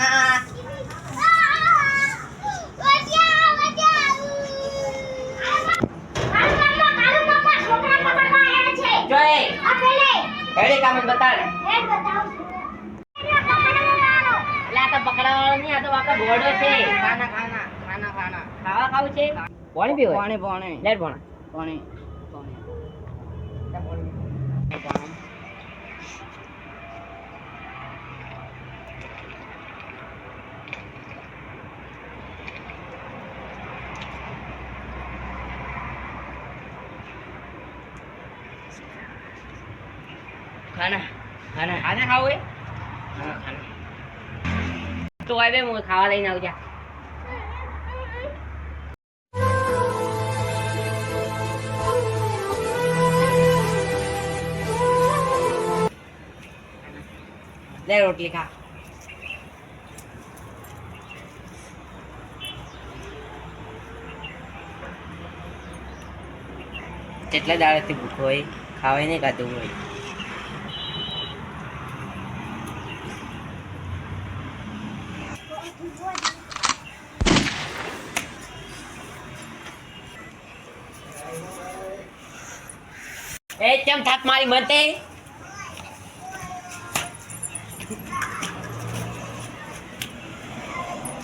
નાના હેડે કામ બતાડ. હેડ એટલે આ તો પકડાવાળો નહીં આ તો આખો ઘોડો છે. ખાના ખાના ખાના ખાના. ખાવા ખાવું છે? પાણી પીવું પાણી પાણી. લેટ પાણી. પાણી પાણી. ખાના ખાના. ખાના ખાવું એ? ખાના. તો હવે હું ખાવા લઈને આવજા. લે રોટલી ખા. કેટલા દાડાથી ભૂખ હોય, ખાવાય નહીં ખાતું હોય. એ, કેમ થાપ મારી મતે?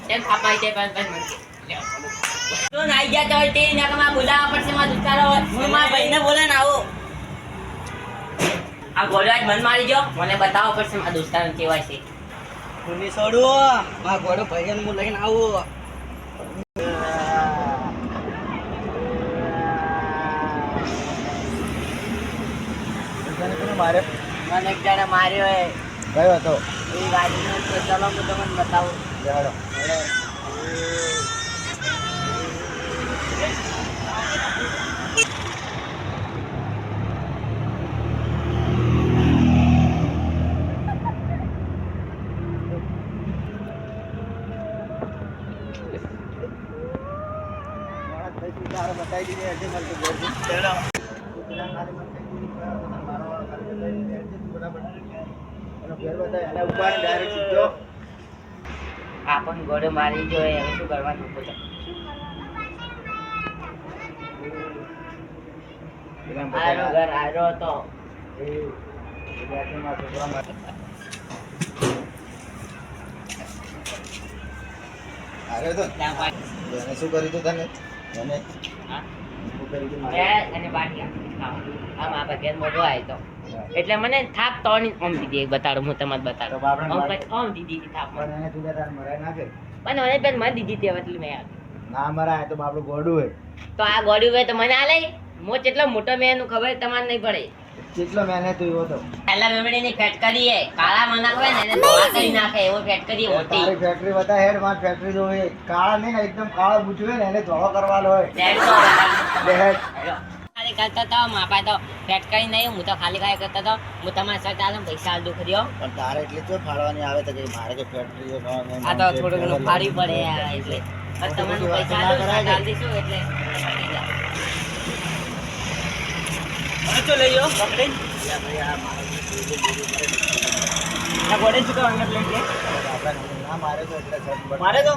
કેમ થાપ મારી તે બસ બસ તો ને આવો. આ ગોળો આજ મન મારી જો મને બતાવો પડશે મારા દોસ્તારો કેવાય છે. મને એક જણે માર્યો એ. કયો હતો? એ ગાડીનો છે. ચલો હું તમને બતાવું. જાડો આ પણ ગોળો મારી જો હવે શું કરવાનું પૂછો. આરો ઘર આરો તો. ત્યાં પાછળ. એને શું કર્યું તું તને? અને. આમ આ બધે મોટો આવી તો. એટલે મને થાપ તો ની ઓમ દીદી એક બતાડો હું તમને બતાડો. ઓમ હતી થાપ મને એને તું તાર મરાય નાખે પણ મને બેન મને દીધી તે એટલે મેં. ના મરાય તો બાપડું ગોડું હોય. તો આ ગોડું હોય તો મને આલે મો કેટલો મોટો મેં એનું ખબર તમારે નહીં પડે. કેટલો મહેનત એવો તો. પહેલા મેમડીની ફેટકરી હે કાળા મનાક હોય ને એને ધોળા કરી નાખે એવો ફેટકરી મોટી. તારી ફેક્ટરી બતા હેડમાં ફેક્ટરી જો હોય કાળા નહીં ને એકદમ કાળો બુજવે ને એને ધોળો કરવાનો હોય. લેટ તો ખાલી કરતો તો માપા તો ફેટકરી નહીં હું તો ખાલી ખાલી કરતો તો. હું તમારા સર આલું પૈસા આલ દુખ રહ્યો પણ તારે એટલી તો ફાળવાની આવે તો કે મારે કે ફેક્ટરી આ તો થોડું ઘણું ફાડી પડે એટલે. પણ તમને પૈસા આલું કરાય દઈશું એટલે? લઈ ભાઈ આ મારે જે જોઈએ બીજું કરે ને. ના મારે તો એટલે સટ બટ મારે તો?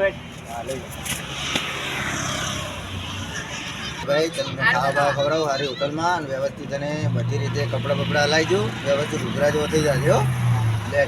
હોય. હા, લઈ લો. ભાઈ, તમને ખાવા બાવા ખવડાવું સારી હોટલમાં અને વ્યવસ્થિત તને બધી રીતે કપડાં બપડા હલાવી જો, વ્યવસ્થિત ઉઘરા જેવો થઈ જશે લે.